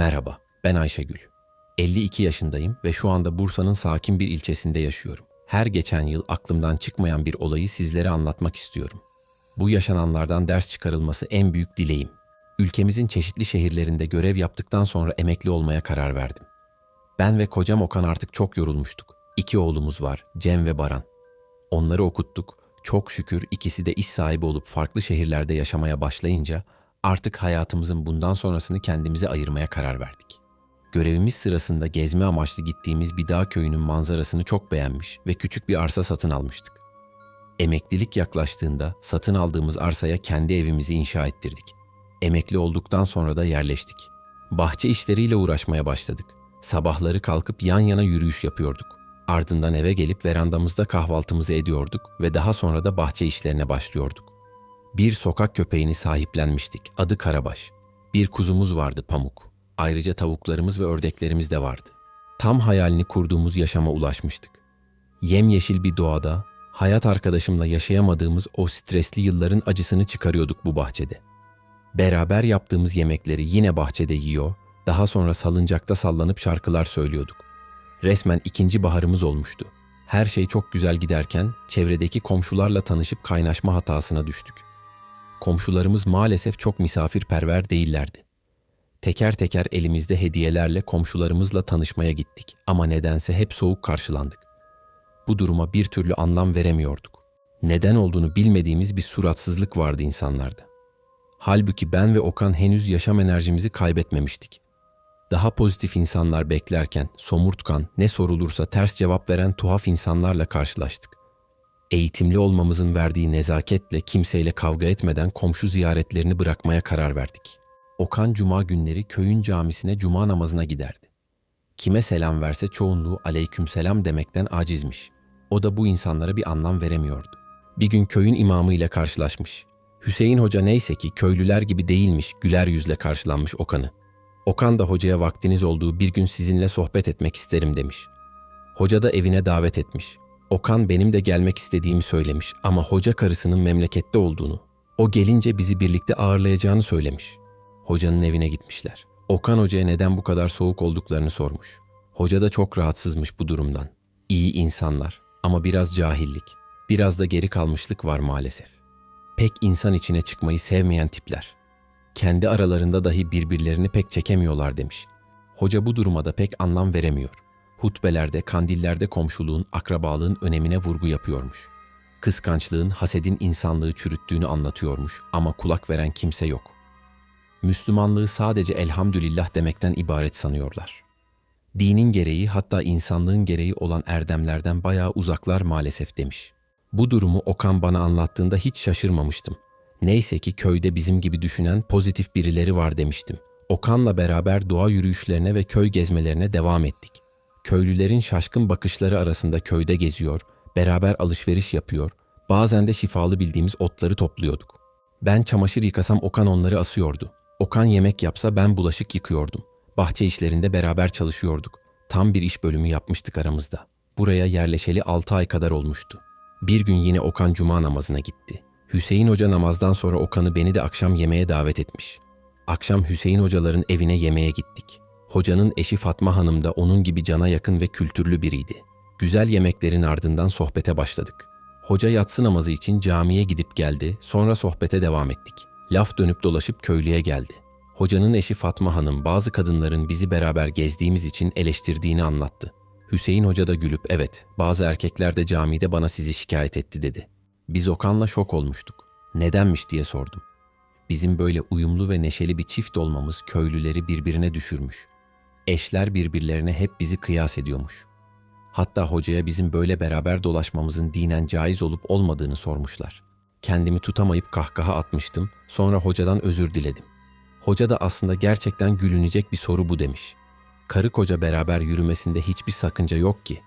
Merhaba, ben Ayşegül. 52 yaşındayım ve şu anda Bursa'nın sakin bir ilçesinde yaşıyorum. Her geçen yıl aklımdan çıkmayan bir olayı sizlere anlatmak istiyorum. Bu yaşananlardan ders çıkarılması en büyük dileğim. Ülkemizin çeşitli şehirlerinde görev yaptıktan sonra emekli olmaya karar verdim. Ben ve kocam Okan artık çok yorulmuştuk. İki oğlumuz var, Cem ve Baran. Onları okuttuk. Çok şükür ikisi de iş sahibi olup farklı şehirlerde yaşamaya başlayınca artık hayatımızın bundan sonrasını kendimize ayırmaya karar verdik. Görevimiz sırasında gezme amaçlı gittiğimiz bir dağ köyünün manzarasını çok beğenmiş ve küçük bir arsa satın almıştık. Emeklilik yaklaştığında satın aldığımız arsaya kendi evimizi inşa ettirdik. Emekli olduktan sonra da yerleştik. Bahçe işleriyle uğraşmaya başladık. Sabahları kalkıp yan yana yürüyüş yapıyorduk. Ardından eve gelip verandamızda kahvaltımızı ediyorduk ve daha sonra da bahçe işlerine başlıyorduk. Bir sokak köpeğini sahiplenmiştik. Adı Karabaş. Bir kuzumuz vardı Pamuk. Ayrıca tavuklarımız ve ördeklerimiz de vardı. Tam hayalini kurduğumuz yaşama ulaşmıştık. Yemyeşil bir doğada, hayat arkadaşımla yaşayamadığımız o stresli yılların acısını çıkarıyorduk bu bahçede. Beraber yaptığımız yemekleri yine bahçede yiyor, daha sonra salıncakta sallanıp şarkılar söylüyorduk. Resmen ikinci baharımız olmuştu. Her şey çok güzel giderken çevredeki komşularla tanışıp kaynaşma hatasına düştük. Komşularımız maalesef çok misafirperver değillerdi. Teker teker elimizde hediyelerle komşularımızla tanışmaya gittik ama nedense hep soğuk karşılandık. Bu duruma bir türlü anlam veremiyorduk. Neden olduğunu bilmediğimiz bir suratsızlık vardı insanlarda. Halbuki ben ve Okan henüz yaşam enerjimizi kaybetmemiştik. Daha pozitif insanlar beklerken somurtkan, ne sorulursa ters cevap veren tuhaf insanlarla karşılaştık. Eğitimli olmamızın verdiği nezaketle kimseyle kavga etmeden komşu ziyaretlerini bırakmaya karar verdik. Okan cuma günleri köyün camisine cuma namazına giderdi. Kime selam verse çoğunluğu aleykümselam demekten acizmiş. O da bu insanlara bir anlam veremiyordu. Bir gün köyün imamı ile karşılaşmış. Hüseyin Hoca neyse ki köylüler gibi değilmiş, güler yüzle karşılanmış Okan'ı. Okan da hocaya vaktiniz olduğu bir gün sizinle sohbet etmek isterim demiş. Hoca da evine davet etmiş. Okan benim de gelmek istediğimi söylemiş ama hoca karısının memlekette olduğunu, o gelince bizi birlikte ağırlayacağını söylemiş. Hocanın evine gitmişler. Okan hocaya neden bu kadar soğuk olduklarını sormuş. Hoca da çok rahatsızmış bu durumdan. İyi insanlar ama biraz cahillik, biraz da geri kalmışlık var maalesef. Pek insan içine çıkmayı sevmeyen tipler. Kendi aralarında dahi birbirlerini pek çekemiyorlar demiş. Hoca bu duruma da pek anlam veremiyor. Hutbelerde, kandillerde komşuluğun, akrabalığın önemine vurgu yapıyormuş. Kıskançlığın, hasedin insanlığı çürüttüğünü anlatıyormuş ama kulak veren kimse yok. Müslümanlığı sadece elhamdülillah demekten ibaret sanıyorlar. Dinin gereği hatta insanlığın gereği olan erdemlerden bayağı uzaklar maalesef demiş. Bu durumu Okan bana anlattığında hiç şaşırmamıştım. Neyse ki köyde bizim gibi düşünen pozitif birileri var demiştim. Okan'la beraber doğa yürüyüşlerine ve köy gezmelerine devam ettik. Köylülerin şaşkın bakışları arasında köyde geziyor, beraber alışveriş yapıyor, bazen de şifalı bildiğimiz otları topluyorduk. Ben çamaşır yıkasam Okan onları asıyordu. Okan yemek yapsa ben bulaşık yıkıyordum. Bahçe işlerinde beraber çalışıyorduk. Tam bir iş bölümü yapmıştık aramızda. Buraya yerleşeli 6 ay kadar olmuştu. Bir gün yine Okan cuma namazına gitti. Hüseyin Hoca namazdan sonra Okan'ı beni de akşam yemeğe davet etmiş. Akşam Hüseyin hocaların evine yemeğe gittik. Hocanın eşi Fatma Hanım da onun gibi cana yakın ve kültürlü biriydi. Güzel yemeklerin ardından sohbete başladık. Hoca yatsı namazı için camiye gidip geldi, sonra sohbete devam ettik. Laf dönüp dolaşıp köylüye geldi. Hocanın eşi Fatma Hanım bazı kadınların bizi beraber gezdiğimiz için eleştirdiğini anlattı. Hüseyin Hoca da gülüp evet bazı erkekler de camide bana sizi şikayet etti dedi. Biz Okan'la şok olmuştuk. Nedenmiş diye sordum. Bizim böyle uyumlu ve neşeli bir çift olmamız köylüleri birbirine düşürmüş. Eşler birbirlerine hep bizi kıyas ediyormuş. Hatta hocaya bizim böyle beraber dolaşmamızın dinen caiz olup olmadığını sormuşlar. Kendimi tutamayıp kahkaha atmıştım, sonra hocadan özür diledim. Hoca da aslında gerçekten gülünecek bir soru bu demiş. Karı koca beraber yürümesinde hiçbir sakınca yok ki.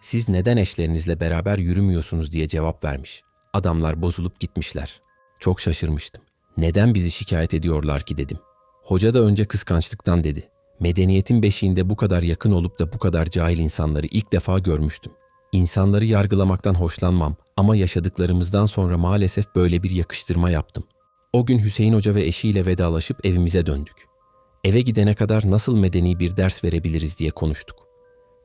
Siz neden eşlerinizle beraber yürümüyorsunuz diye cevap vermiş. Adamlar bozulup gitmişler. Çok şaşırmıştım. Neden bizi şikayet ediyorlar ki dedim. Hoca da önce kıskançlıktan dedi. Medeniyetin beşiğinde bu kadar yakın olup da bu kadar cahil insanları ilk defa görmüştüm. İnsanları yargılamaktan hoşlanmam ama yaşadıklarımızdan sonra maalesef böyle bir yakıştırma yaptım. O gün Hüseyin Hoca ve eşiyle vedalaşıp evimize döndük. Eve gidene kadar nasıl medeni bir ders verebiliriz diye konuştuk.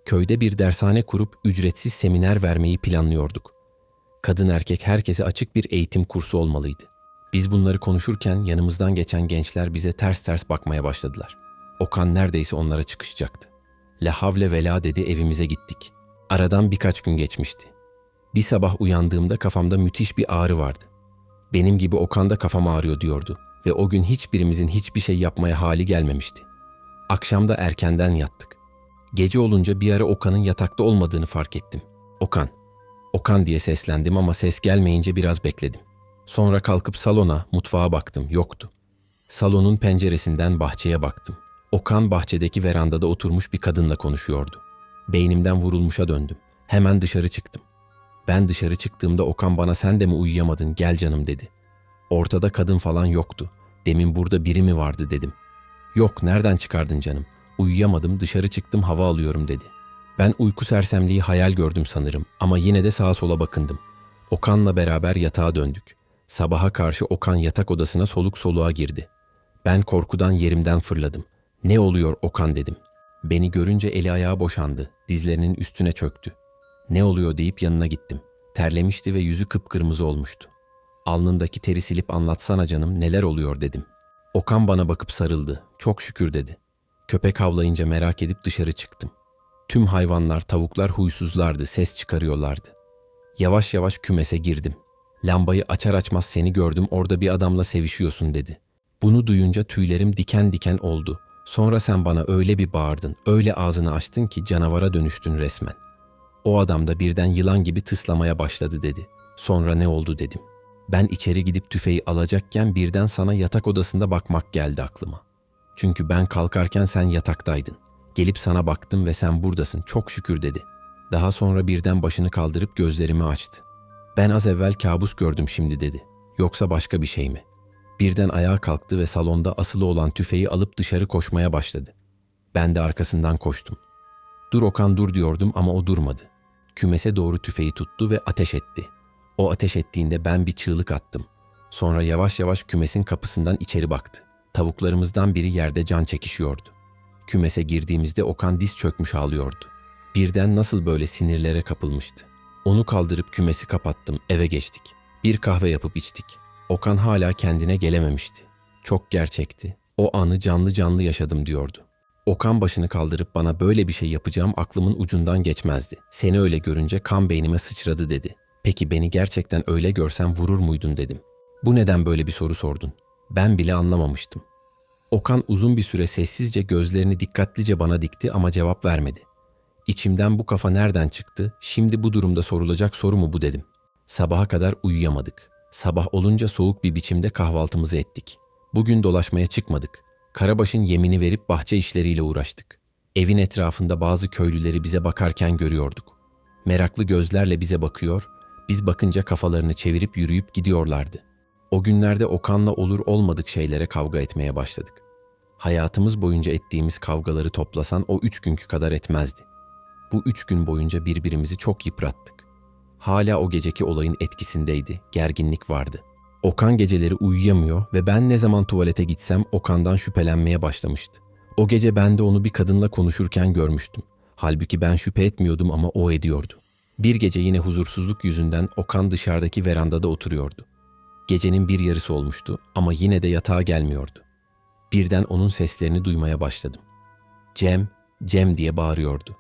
Köyde bir dershane kurup ücretsiz seminer vermeyi planlıyorduk. Kadın erkek herkese açık bir eğitim kursu olmalıydı. Biz bunları konuşurken yanımızdan geçen gençler bize ters ters bakmaya başladılar. Okan neredeyse onlara çıkışacaktı. La havle vela dedi evimize gittik. Aradan birkaç gün geçmişti. Bir sabah uyandığımda kafamda müthiş bir ağrı vardı. Benim gibi Okan da kafam ağrıyor diyordu ve o gün hiçbirimizin hiçbir şey yapmaya hali gelmemişti. Akşamda erkenden yattık. Gece olunca bir ara Okan'ın yatakta olmadığını fark ettim. Okan, Okan diye seslendim ama ses gelmeyince biraz bekledim. Sonra kalkıp salona, mutfağa baktım, yoktu. Salonun penceresinden bahçeye baktım. Okan bahçedeki verandada oturmuş bir kadınla konuşuyordu. Beynimden vurulmuşa döndüm. Hemen dışarı çıktım. Ben dışarı çıktığımda Okan bana sen de mi uyuyamadın gel canım dedi. Ortada kadın falan yoktu. Demin burada biri mi vardı dedim. Yok nereden çıkardın canım? Uyuyamadım dışarı çıktım hava alıyorum dedi. Ben uyku sersemliği hayal gördüm sanırım ama yine de sağa sola bakındım. Okan'la beraber yatağa döndük. Sabaha karşı Okan yatak odasına soluk soluğa girdi. Ben korkudan yerimden fırladım. Ne oluyor Okan dedim. Beni görünce eli ayağı boşandı. Dizlerinin üstüne çöktü. Ne oluyor deyip yanına gittim. Terlemişti ve yüzü kıpkırmızı olmuştu. Alnındaki teri silip anlatsana canım neler oluyor dedim. Okan bana bakıp sarıldı. Çok şükür dedi. Köpek havlayınca merak edip dışarı çıktım. Tüm hayvanlar, tavuklar huysuzlardı, ses çıkarıyorlardı. Yavaş yavaş kümese girdim. Lambayı açar açmaz seni gördüm orada bir adamla sevişiyorsun dedi. Bunu duyunca tüylerim diken diken oldu. Sonra sen bana öyle bir bağırdın, öyle ağzını açtın ki canavara dönüştün resmen. O adam da birden yılan gibi tıslamaya başladı dedi. Sonra ne oldu dedim. Ben içeri gidip tüfeği alacakken birden sana yatak odasında bakmak geldi aklıma. Çünkü ben kalkarken sen yataktaydın. Gelip sana baktım ve sen buradasın çok şükür dedi. Daha sonra birden başını kaldırıp gözlerimi açtı. Ben az evvel kabus gördüm şimdi dedi. Yoksa başka bir şey mi? Birden ayağa kalktı ve salonda asılı olan tüfeği alıp dışarı koşmaya başladı. Ben de arkasından koştum. Dur Okan dur diyordum ama o durmadı. Kümese doğru tüfeği tuttu ve ateş etti. O ateş ettiğinde ben bir çığlık attım. Sonra yavaş yavaş kümesin kapısından içeri baktı. Tavuklarımızdan biri yerde can çekişiyordu. Kümese girdiğimizde Okan diz çökmüş ağlıyordu. Birden nasıl böyle sinirlere kapılmıştı. Onu kaldırıp kümesi kapattım, eve geçtik. Bir kahve yapıp içtik. Okan hala kendine gelememişti. Çok gerçekti. O anı canlı canlı yaşadım diyordu. Okan başını kaldırıp bana böyle bir şey yapacağım aklımın ucundan geçmezdi. Seni öyle görünce kan beynime sıçradı dedi. Peki beni gerçekten öyle görsen vurur muydun dedim. Bu neden böyle bir soru sordun? Ben bile anlamamıştım. Okan uzun bir süre sessizce gözlerini dikkatlice bana dikti ama cevap vermedi. İçimden bu kafa nereden çıktı? Şimdi bu durumda sorulacak soru mu bu dedim. Sabaha kadar uyuyamadık. Sabah olunca soğuk bir biçimde kahvaltımızı ettik. Bugün dolaşmaya çıkmadık. Karabaş'ın yemini verip bahçe işleriyle uğraştık. Evin etrafında bazı köylüleri bize bakarken görüyorduk. Meraklı gözlerle bize bakıyor, biz bakınca kafalarını çevirip yürüyüp gidiyorlardı. O günlerde Okan'la olur olmadık şeylere kavga etmeye başladık. Hayatımız boyunca ettiğimiz kavgaları toplasan o üç günkü kadar etmezdi. Bu üç gün boyunca birbirimizi çok yıprattık. Hala o geceki olayın etkisindeydi, gerginlik vardı. Okan geceleri uyuyamıyor ve ben ne zaman tuvalete gitsem Okan'dan şüphelenmeye başlamıştı. O gece ben de onu bir kadınla konuşurken görmüştüm. Halbuki ben şüphe etmiyordum ama o ediyordu. Bir gece yine huzursuzluk yüzünden Okan dışarıdaki verandada oturuyordu. Gecenin bir yarısı olmuştu ama yine de yatağa gelmiyordu. Birden onun seslerini duymaya başladım. Cem, Cem diye bağırıyordu.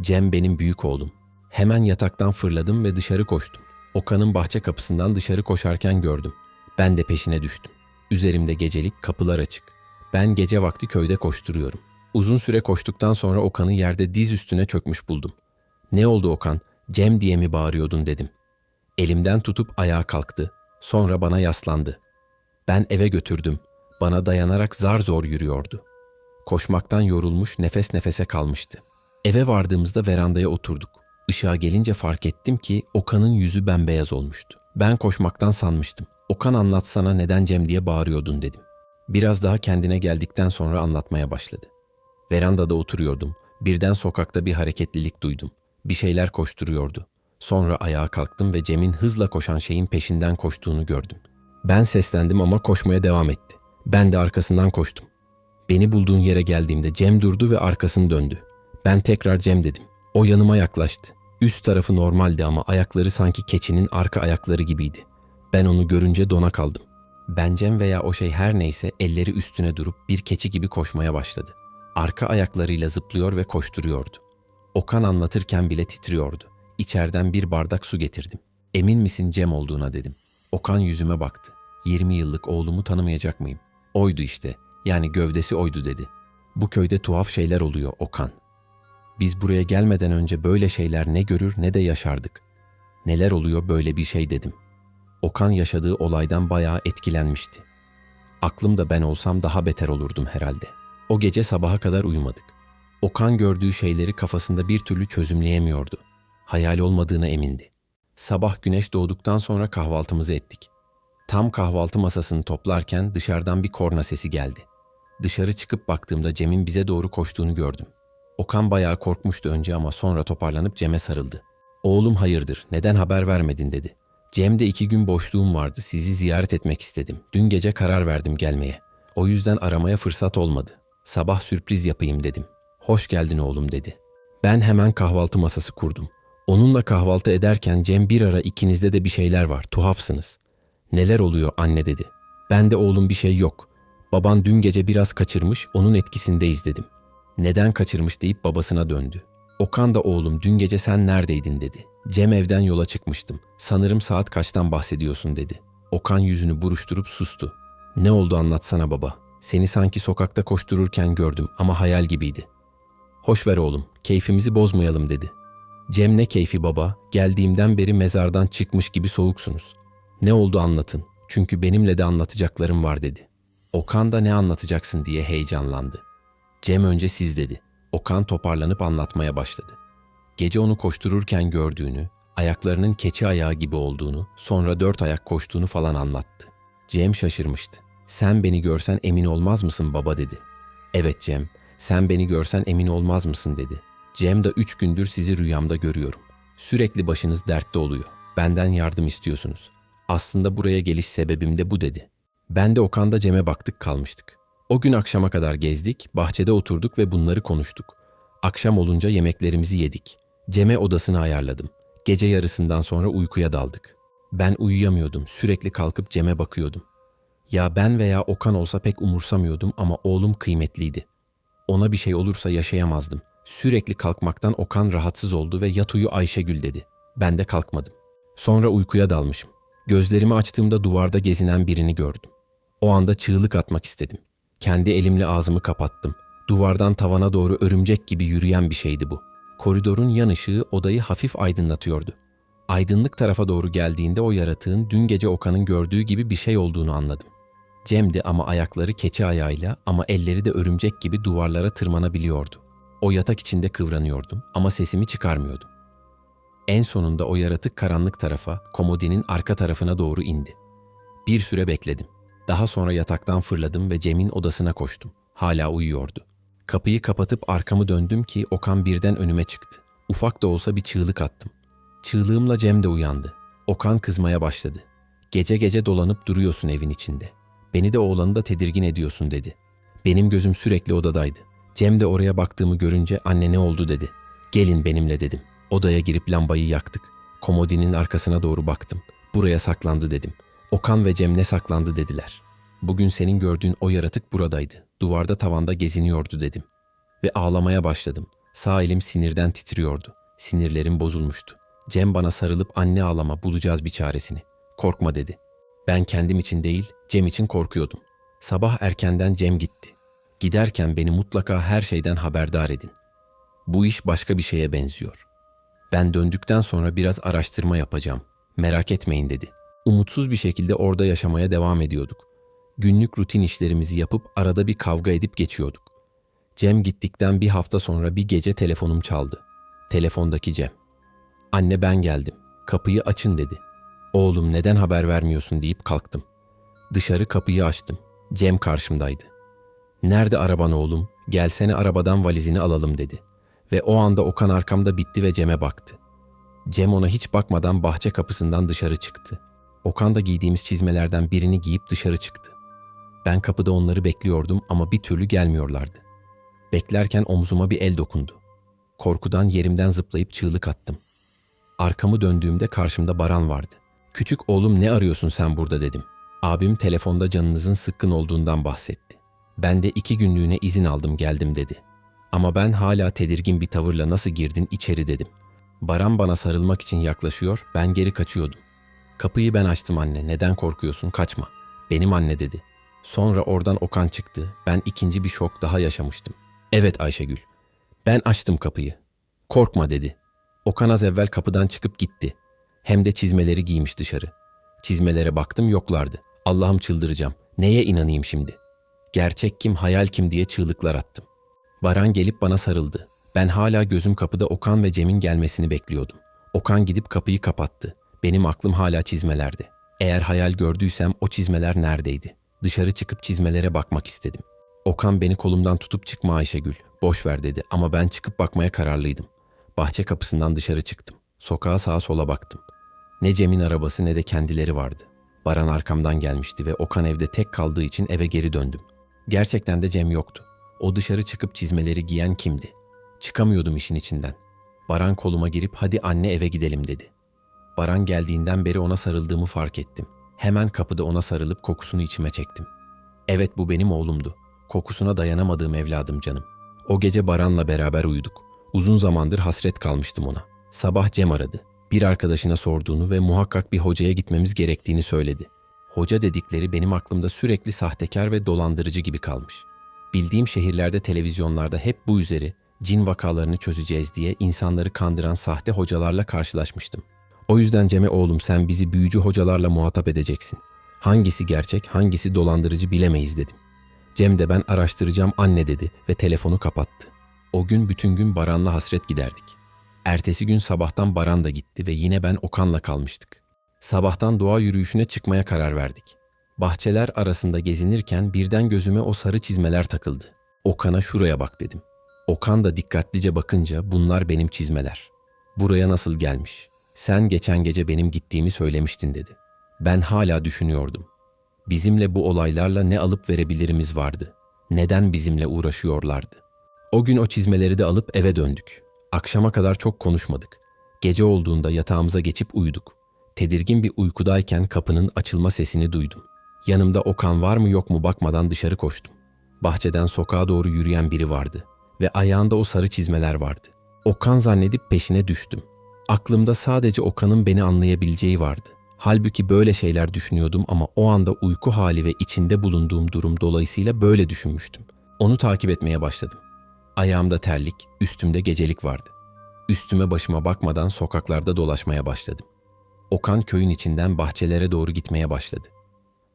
Cem benim büyük oğlum. Hemen yataktan fırladım ve dışarı koştum. Okan'ın bahçe kapısından dışarı koşarken gördüm. Ben de peşine düştüm. Üzerimde gecelik kapılar açık. Ben gece vakti köyde koşturuyorum. Uzun süre koştuktan sonra Okan'ı yerde diz üstüne çökmüş buldum. Ne oldu Okan? Cem diye mi bağırıyordun dedim. Elimden tutup ayağa kalktı. Sonra bana yaslandı. Ben eve götürdüm. Bana dayanarak zar zor yürüyordu. Koşmaktan yorulmuş nefes nefese kalmıştı. Eve vardığımızda verandaya oturduk. Işığa gelince fark ettim ki Okan'ın yüzü bembeyaz olmuştu. Ben koşmaktan sanmıştım. Okan anlatsana neden Cem diye bağırıyordun dedim. Biraz daha kendine geldikten sonra anlatmaya başladı. Verandada oturuyordum. Birden sokakta bir hareketlilik duydum. Bir şeyler koşturuyordu. Sonra ayağa kalktım ve Cem'in hızla koşan şeyin peşinden koştuğunu gördüm. Ben seslendim ama koşmaya devam etti. Ben de arkasından koştum. Beni bulduğun yere geldiğimde Cem durdu ve arkasını döndü. Ben tekrar Cem dedim. O yanıma yaklaştı. Üst tarafı normaldi ama ayakları sanki keçinin arka ayakları gibiydi. Ben onu görünce dona kaldım. Ben Cem veya o şey her neyse elleri üstüne durup bir keçi gibi koşmaya başladı. Arka ayaklarıyla zıplıyor ve koşturuyordu. Okan anlatırken bile titriyordu. İçeriden bir bardak su getirdim. Emin misin Cem olduğuna dedim. Okan yüzüme baktı. 20 yıllık oğlumu tanımayacak mıyım? Oydu işte. Yani gövdesi oydu dedi. Bu köyde tuhaf şeyler oluyor Okan. Biz buraya gelmeden önce böyle şeyler ne görür ne de yaşardık. Neler oluyor böyle bir şey dedim. Okan yaşadığı olaydan bayağı etkilenmişti. Aklımda ben olsam daha beter olurdum herhalde. O gece sabaha kadar uyumadık. Okan gördüğü şeyleri kafasında bir türlü çözümleyemiyordu. Hayal olmadığına emindi. Sabah güneş doğduktan sonra kahvaltımızı ettik. Tam kahvaltı masasını toplarken dışarıdan bir korna sesi geldi. Dışarı çıkıp baktığımda Cem'in bize doğru koştuğunu gördüm. Okan bayağı korkmuştu önce ama sonra toparlanıp Cem'e sarıldı. Oğlum hayırdır, neden haber vermedin dedi. Cem'de iki gün boşluğum vardı, sizi ziyaret etmek istedim. Dün gece karar verdim gelmeye. O yüzden aramaya fırsat olmadı. Sabah sürpriz yapayım dedim. Hoş geldin oğlum dedi. Ben hemen kahvaltı masası kurdum. Onunla kahvaltı ederken Cem bir ara ikinizde de bir şeyler var, tuhafsınız. Neler oluyor anne dedi. Ben de oğlum bir şey yok. Baban dün gece biraz kaçırmış, onun etkisindeyiz dedim. Neden kaçırmış deyip babasına döndü. Okan da oğlum dün gece sen neredeydin dedi. Cem evden yola çıkmıştım. Sanırım saat kaçtan bahsediyorsun dedi. Okan yüzünü buruşturup sustu. Ne oldu anlatsana baba. Seni sanki sokakta koştururken gördüm ama hayal gibiydi. Hoş ver oğlum, keyfimizi bozmayalım dedi. Cem ne keyfi baba, geldiğimden beri mezardan çıkmış gibi soğuksunuz. Ne oldu anlatın, çünkü benimle de anlatacaklarım var dedi. Okan da ne anlatacaksın diye heyecanlandı. Cem önce siz dedi. Okan toparlanıp anlatmaya başladı. Gece onu koştururken gördüğünü, ayaklarının keçi ayağı gibi olduğunu, sonra dört ayak koştuğunu falan anlattı. Cem şaşırmıştı. Sen beni görsen emin olmaz mısın baba dedi. Evet Cem, sen beni görsen emin olmaz mısın dedi. Cem de üç gündür sizi rüyamda görüyorum. Sürekli başınız dertte oluyor. Benden yardım istiyorsunuz. Aslında buraya geliş sebebim de bu dedi. Ben de Okan'da Cem'e baktık kalmıştık. O gün akşama kadar gezdik, bahçede oturduk ve bunları konuştuk. Akşam olunca yemeklerimizi yedik. Cem'e odasını ayarladım. Gece yarısından sonra uykuya daldık. Ben uyuyamıyordum, sürekli kalkıp Cem'e bakıyordum. Ya ben veya Okan olsa pek umursamıyordum ama oğlum kıymetliydi. Ona bir şey olursa yaşayamazdım. Sürekli kalkmaktan Okan rahatsız oldu ve yat uyu Ayşegül dedi. Ben de kalkmadım. Sonra uykuya dalmışım. Gözlerimi açtığımda duvarda gezinen birini gördüm. O anda çığlık atmak istedim. Kendi elimle ağzımı kapattım. Duvardan tavana doğru örümcek gibi yürüyen bir şeydi bu. Koridorun yan ışığı odayı hafif aydınlatıyordu. Aydınlık tarafa doğru geldiğinde o yaratığın dün gece Okan'ın gördüğü gibi bir şey olduğunu anladım. Cem'di ama ayakları keçi ayağıyla ama elleri de örümcek gibi duvarlara tırmanabiliyordu. O yatak içinde kıvranıyordum ama sesimi çıkarmıyordum. En sonunda o yaratık karanlık tarafa, komodinin arka tarafına doğru indi. Bir süre bekledim. Daha sonra yataktan fırladım ve Cem'in odasına koştum. Hala uyuyordu. Kapıyı kapatıp arkamı döndüm ki Okan birden önüme çıktı. Ufak da olsa bir çığlık attım. Çığlığımla Cem de uyandı. Okan kızmaya başladı. Gece gece dolanıp duruyorsun evin içinde. Beni de oğlanı da tedirgin ediyorsun dedi. Benim gözüm sürekli odadaydı. Cem de oraya baktığımı görünce anne ne oldu dedi. Gelin benimle dedim. Odaya girip lambayı yaktık. Komodinin arkasına doğru baktım. Buraya saklandı dedim. Okan ve Cem ne saklandı dediler. Bugün senin gördüğün o yaratık buradaydı. Duvarda tavanda geziniyordu dedim. Ve ağlamaya başladım. Sağ elim sinirden titriyordu. Sinirlerim bozulmuştu. Cem bana sarılıp anne ağlama bulacağız bir çaresini. Korkma dedi. Ben kendim için değil, Cem için korkuyordum. Sabah erkenden Cem gitti. Giderken beni mutlaka her şeyden haberdar edin. Bu iş başka bir şeye benziyor. Ben döndükten sonra biraz araştırma yapacağım. Merak etmeyin dedi. Umutsuz bir şekilde orada yaşamaya devam ediyorduk. Günlük rutin işlerimizi yapıp arada bir kavga edip geçiyorduk. Cem gittikten bir hafta sonra bir gece telefonum çaldı. Telefondaki Cem. Anne ben geldim. Kapıyı açın dedi. Oğlum neden haber vermiyorsun deyip kalktım. Dışarı kapıyı açtım. Cem karşımdaydı. Nerede araban oğlum? Gelsene arabadan valizini alalım dedi. Ve o anda Okan arkamda bitti ve Cem'e baktı. Cem ona hiç bakmadan bahçe kapısından dışarı çıktı. Okan da giydiğimiz çizmelerden birini giyip dışarı çıktı. Ben kapıda onları bekliyordum ama bir türlü gelmiyorlardı. Beklerken omzuma bir el dokundu. Korkudan yerimden zıplayıp çığlık attım. Arkamı döndüğümde karşımda Baran vardı. Küçük oğlum ne arıyorsun sen burada dedim. Abim telefonda canınızın sıkkın olduğundan bahsetti. Ben de iki günlüğüne izin aldım geldim dedi. Ama ben hala tedirgin bir tavırla nasıl girdin içeri dedim. Baran bana sarılmak için yaklaşıyor, ben geri kaçıyordum. Kapıyı ben açtım anne, neden korkuyorsun, kaçma. Benim anne dedi. Sonra oradan Okan çıktı, ben ikinci bir şok daha yaşamıştım. Evet Ayşegül, ben açtım kapıyı. Korkma dedi. Okan az evvel kapıdan çıkıp gitti. Hem de çizmeleri giymiş dışarı. Çizmelere baktım yoklardı. Allah'ım çıldıracağım. Neye inanayım şimdi? Gerçek kim, hayal kim diye çığlıklar attım. Baran gelip bana sarıldı. Ben hala gözüm kapıda Okan ve Cem'in gelmesini bekliyordum. Okan gidip kapıyı kapattı. Benim aklım hala çizmelerde. Eğer hayal gördüysem o çizmeler neredeydi? Dışarı çıkıp çizmelere bakmak istedim. Okan beni kolumdan tutup çıkma Ayşegül, boş ver dedi ama ben çıkıp bakmaya kararlıydım. Bahçe kapısından dışarı çıktım. Sokağa sağa sola baktım. Ne Cem'in arabası ne de kendileri vardı. Baran arkamdan gelmişti ve Okan evde tek kaldığı için eve geri döndüm. Gerçekten de Cem yoktu. O dışarı çıkıp çizmeleri giyen kimdi? Çıkamıyordum işin içinden. Baran koluma girip hadi anne eve gidelim dedi. Baran geldiğinden beri ona sarıldığımı fark ettim. Hemen kapıda ona sarılıp kokusunu içime çektim. Evet bu benim oğlumdu. Kokusuna dayanamadığım evladım canım. O gece Baran'la beraber uyuduk. Uzun zamandır hasret kalmıştım ona. Sabah Cem aradı. Bir arkadaşına sorduğunu ve muhakkak bir hocaya gitmemiz gerektiğini söyledi. Hoca dedikleri benim aklımda sürekli sahtekar ve dolandırıcı gibi kalmış. Bildiğim şehirlerde televizyonlarda hep bu üzeri cin vakalarını çözeceğiz diye insanları kandıran sahte hocalarla karşılaşmıştım. O yüzden Cem'e oğlum sen bizi büyücü hocalarla muhatap edeceksin. Hangisi gerçek, hangisi dolandırıcı bilemeyiz dedim. Cem de ben araştıracağım anne dedi ve telefonu kapattı. O gün bütün gün Baran'la hasret giderdik. Ertesi gün sabahtan Baran da gitti ve yine ben Okan'la kalmıştık. Sabahtan doğa yürüyüşüne çıkmaya karar verdik. Bahçeler arasında gezinirken birden gözüme o sarı çizmeler takıldı. Okan'a şuraya bak dedim. Okan da dikkatlice bakınca bunlar benim çizmeler. Buraya nasıl gelmiş? Sen geçen gece benim gittiğimi söylemiştin dedi. Ben hala düşünüyordum. Bizimle bu olaylarla ne alıp verebilirimiz vardı? Neden bizimle uğraşıyorlardı? O gün o çizmeleri de alıp eve döndük. Akşama kadar çok konuşmadık. Gece olduğunda yatağımıza geçip uyuduk. Tedirgin bir uykudayken kapının açılma sesini duydum. Yanımda Okan var mı yok mu bakmadan dışarı koştum. Bahçeden sokağa doğru yürüyen biri vardı ve ayağında o sarı çizmeler vardı. Okan zannedip peşine düştüm. Aklımda sadece Okan'ın beni anlayabileceği vardı. Halbuki böyle şeyler düşünüyordum ama o anda uyku hali ve içinde bulunduğum durum dolayısıyla böyle düşünmüştüm. Onu takip etmeye başladım. Ayağımda terlik, üstümde gecelik vardı. Üstüme başıma bakmadan sokaklarda dolaşmaya başladım. Okan köyün içinden bahçelere doğru gitmeye başladı.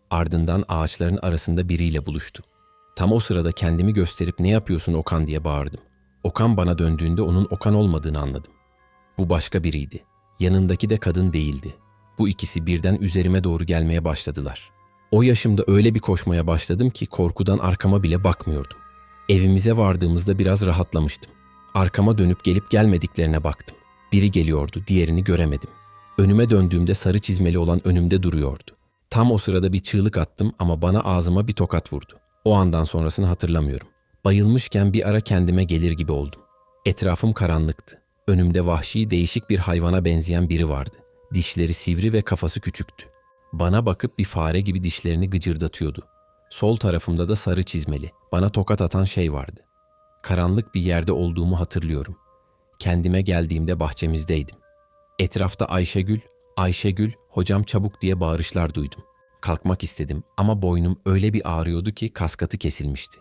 Ardından ağaçların arasında biriyle buluştu. Tam o sırada kendimi gösterip ne yapıyorsun Okan diye bağırdım. Okan bana döndüğünde onun Okan olmadığını anladım. Bu başka biriydi. Yanındaki de kadın değildi. Bu ikisi birden üzerime doğru gelmeye başladılar. O yaşımda öyle bir koşmaya başladım ki korkudan arkama bile bakmıyordum. Evimize vardığımızda biraz rahatlamıştım. Arkama dönüp gelip gelmediklerine baktım. Biri geliyordu, diğerini göremedim. Önüme döndüğümde sarı çizmeli olan önümde duruyordu. Tam o sırada bir çığlık attım ama bana ağzıma bir tokat vurdu. O andan sonrasını hatırlamıyorum. Bayılmışken bir ara kendime gelir gibi oldum. Etrafım karanlıktı. Önümde vahşi değişik bir hayvana benzeyen biri vardı. Dişleri sivri ve kafası küçüktü. Bana bakıp bir fare gibi dişlerini gıcırdatıyordu. Sol tarafımda da sarı çizmeli, bana tokat atan şey vardı. Karanlık bir yerde olduğumu hatırlıyorum. Kendime geldiğimde bahçemizdeydim. Etrafta Ayşegül, Ayşegül, hocam çabuk diye bağırışlar duydum. Kalkmak istedim ama boynum öyle bir ağrıyordu ki kaskatı kesilmişti.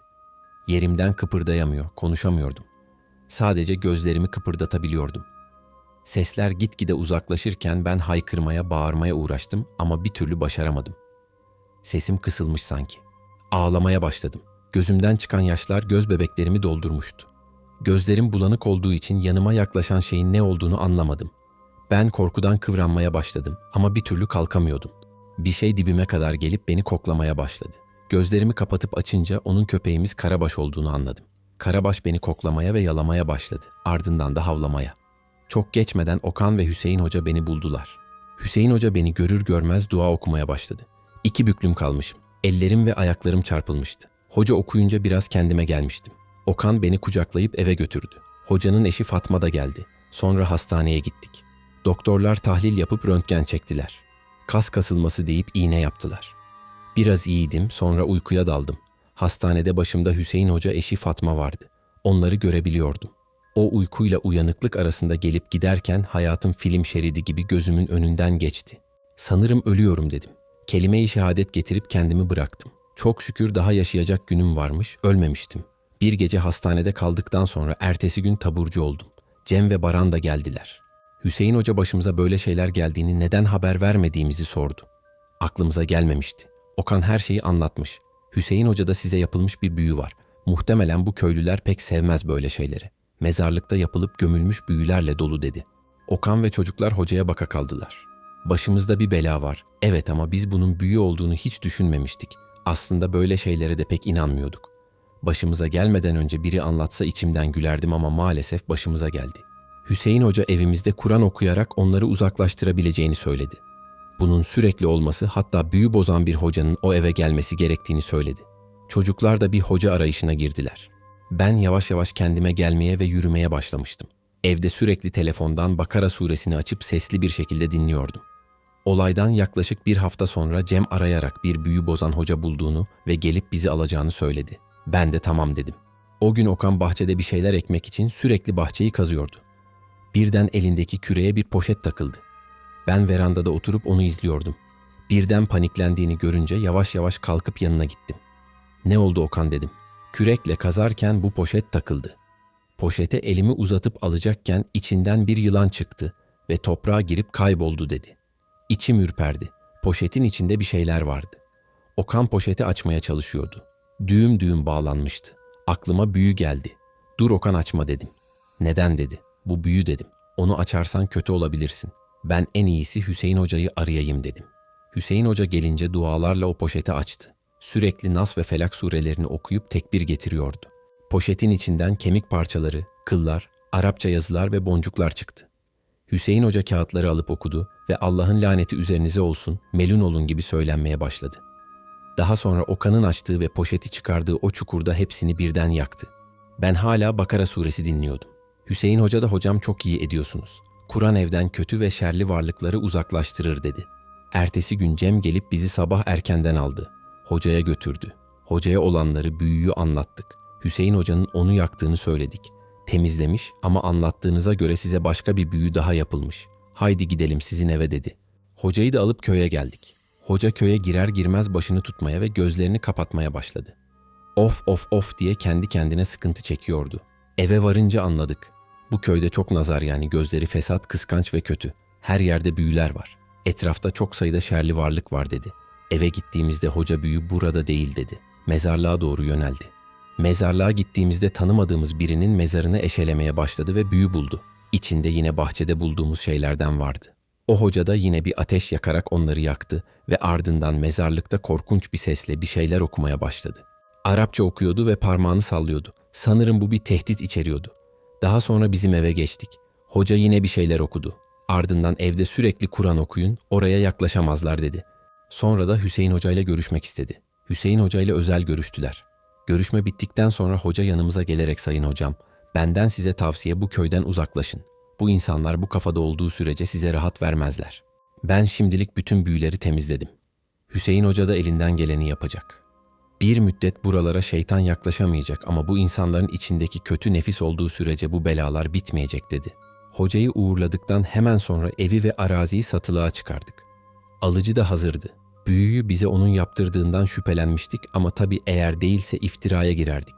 Yerimden kıpırdayamıyor, konuşamıyordum. Sadece gözlerimi kıpırdatabiliyordum. Sesler gitgide uzaklaşırken ben haykırmaya, bağırmaya uğraştım ama bir türlü başaramadım. Sesim kısılmış sanki. Ağlamaya başladım. Gözümden çıkan yaşlar göz bebeklerimi doldurmuştu. Gözlerim bulanık olduğu için yanıma yaklaşan şeyin ne olduğunu anlamadım. Ben korkudan kıvranmaya başladım ama bir türlü kalkamıyordum. Bir şey dibime kadar gelip beni koklamaya başladı. Gözlerimi kapatıp açınca onun köpeğimiz Karabaş olduğunu anladım. Karabaş beni koklamaya ve yalamaya başladı. Ardından da havlamaya. Çok geçmeden Okan ve Hüseyin Hoca beni buldular. Hüseyin Hoca beni görür görmez dua okumaya başladı. İki büklüm kalmışım. Ellerim ve ayaklarım çarpılmıştı. Hoca okuyunca biraz kendime gelmiştim. Okan beni kucaklayıp eve götürdü. Hocanın eşi Fatma da geldi. Sonra hastaneye gittik. Doktorlar tahlil yapıp röntgen çektiler. Kas kasılması deyip iğne yaptılar. Biraz iyiydim, sonra uykuya daldım. Hastanede başımda Hüseyin Hoca eşi Fatma vardı. Onları görebiliyordum. O uykuyla uyanıklık arasında gelip giderken hayatım film şeridi gibi gözümün önünden geçti. Sanırım ölüyorum dedim. Kelime-i şehadet getirip kendimi bıraktım. Çok şükür daha yaşayacak günüm varmış, ölmemiştim. Bir gece hastanede kaldıktan sonra ertesi gün taburcu oldum. Cem ve Baran da geldiler. Hüseyin Hoca başımıza böyle şeyler geldiğini neden haber vermediğimizi sordu. Aklımıza gelmemişti. Okan her şeyi anlatmış. Hüseyin Hoca'da size yapılmış bir büyü var. Muhtemelen bu köylüler pek sevmez böyle şeyleri. Mezarlıkta yapılıp gömülmüş büyülerle dolu dedi. Okan ve çocuklar hocaya baka kaldılar. Başımızda bir bela var. Evet ama biz bunun büyü olduğunu hiç düşünmemiştik. Aslında böyle şeylere de pek inanmıyorduk. Başımıza gelmeden önce biri anlatsa içimden gülerdim ama maalesef başımıza geldi. Hüseyin Hoca evimizde Kur'an okuyarak onları uzaklaştırabileceğini söyledi. Bunun sürekli olması hatta büyü bozan bir hocanın o eve gelmesi gerektiğini söyledi. Çocuklar da bir hoca arayışına girdiler. Ben yavaş yavaş kendime gelmeye ve yürümeye başlamıştım. Evde sürekli telefondan Bakara suresini açıp sesli bir şekilde dinliyordum. Olaydan yaklaşık bir hafta sonra Cem arayarak bir büyü bozan hoca bulduğunu ve gelip bizi alacağını söyledi. Ben de tamam dedim. O gün Okan bahçede bir şeyler ekmek için sürekli bahçeyi kazıyordu. Birden elindeki küreye bir poşet takıldı. Ben verandada oturup onu izliyordum. Birden paniklendiğini görünce yavaş yavaş kalkıp yanına gittim. Ne oldu Okan dedim. Kürekle kazarken bu poşet takıldı. Poşete elimi uzatıp alacakken içinden bir yılan çıktı ve toprağa girip kayboldu dedi. İçim ürperdi. Poşetin içinde bir şeyler vardı. Okan poşeti açmaya çalışıyordu. Düğüm düğüm bağlanmıştı. Aklıma büyü geldi. Dur Okan açma dedim. Neden dedi. Bu büyü dedim. Onu açarsan kötü olabilirsin. Ben en iyisi Hüseyin Hoca'yı arayayım dedim. Hüseyin Hoca gelince dualarla o poşeti açtı. Sürekli Nas ve Felak surelerini okuyup tekbir getiriyordu. Poşetin içinden kemik parçaları, kıllar, Arapça yazılar ve boncuklar çıktı. Hüseyin Hoca kağıtları alıp okudu ve Allah'ın laneti üzerinize olsun, melun olun gibi söylenmeye başladı. Daha sonra Okan'ın açtığı ve poşeti çıkardığı o çukurda hepsini birden yaktı. Ben hala Bakara suresi dinliyordum. Hüseyin Hoca da hocam çok iyi ediyorsunuz. Kur'an evden kötü ve şerli varlıkları uzaklaştırır dedi. Ertesi gün Cem gelip bizi sabah erkenden aldı. Hocaya götürdü. Hocaya olanları büyüyü anlattık. Hüseyin Hoca'nın onu yaktığını söyledik. Temizlemiş ama anlattığınıza göre size başka bir büyü daha yapılmış. Haydi gidelim sizin eve dedi. Hocayı da alıp köye geldik. Hoca köye girer girmez başını tutmaya ve gözlerini kapatmaya başladı. Of of of diye kendi kendine sıkıntı çekiyordu. Eve varınca anladık. Bu köyde çok nazar yani gözleri fesat, kıskanç ve kötü. Her yerde büyüler var. Etrafta çok sayıda şerli varlık var dedi. Eve gittiğimizde hoca büyü burada değil dedi. Mezarlığa doğru yöneldi. Mezarlığa gittiğimizde tanımadığımız birinin mezarını eşelemeye başladı ve büyü buldu. İçinde yine bahçede bulduğumuz şeylerden vardı. O hoca da yine bir ateş yakarak onları yaktı ve ardından mezarlıkta korkunç bir sesle bir şeyler okumaya başladı. Arapça okuyordu ve parmağını sallıyordu. Sanırım bu bir tehdit içeriyordu. Daha sonra bizim eve geçtik. Hoca yine bir şeyler okudu. Ardından evde sürekli Kur'an okuyun, oraya yaklaşamazlar dedi. Sonra da Hüseyin Hoca ile görüşmek istedi. Hüseyin Hoca ile özel görüştüler. Görüşme bittikten sonra hoca yanımıza gelerek sayın hocam, benden size tavsiye bu köyden uzaklaşın. Bu insanlar bu kafada olduğu sürece size rahat vermezler. Ben şimdilik bütün büyüleri temizledim. Hüseyin Hoca da elinden geleni yapacak. Bir müddet buralara şeytan yaklaşamayacak ama bu insanların içindeki kötü nefis olduğu sürece bu belalar bitmeyecek dedi. Hocayı uğurladıktan hemen sonra evi ve araziyi satılığa çıkardık. Alıcı da hazırdı. Büyüyü bize onun yaptırdığından şüphelenmiştik ama tabii eğer değilse iftiraya girerdik.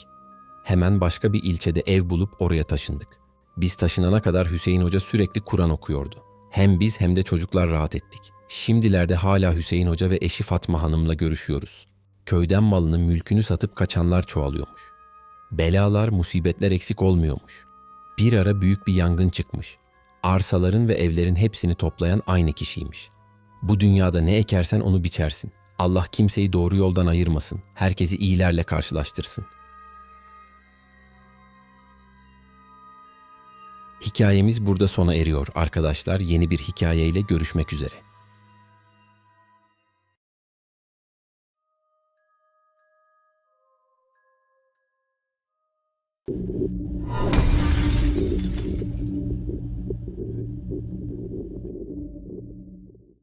Hemen başka bir ilçede ev bulup oraya taşındık. Biz taşınana kadar Hüseyin Hoca sürekli Kur'an okuyordu. Hem biz hem de çocuklar rahat ettik. Şimdilerde hala Hüseyin Hoca ve eşi Fatma Hanım'la görüşüyoruz. Köyden malını, mülkünü satıp kaçanlar çoğalıyormuş. Belalar, musibetler eksik olmuyormuş. Bir ara büyük bir yangın çıkmış. Arsaların ve evlerin hepsini toplayan aynı kişiymiş. Bu dünyada ne ekersen onu biçersin. Allah kimseyi doğru yoldan ayırmasın. Herkesi iyilerle karşılaştırsın. Hikayemiz burada sona eriyor arkadaşlar. Yeni bir hikayeyle görüşmek üzere.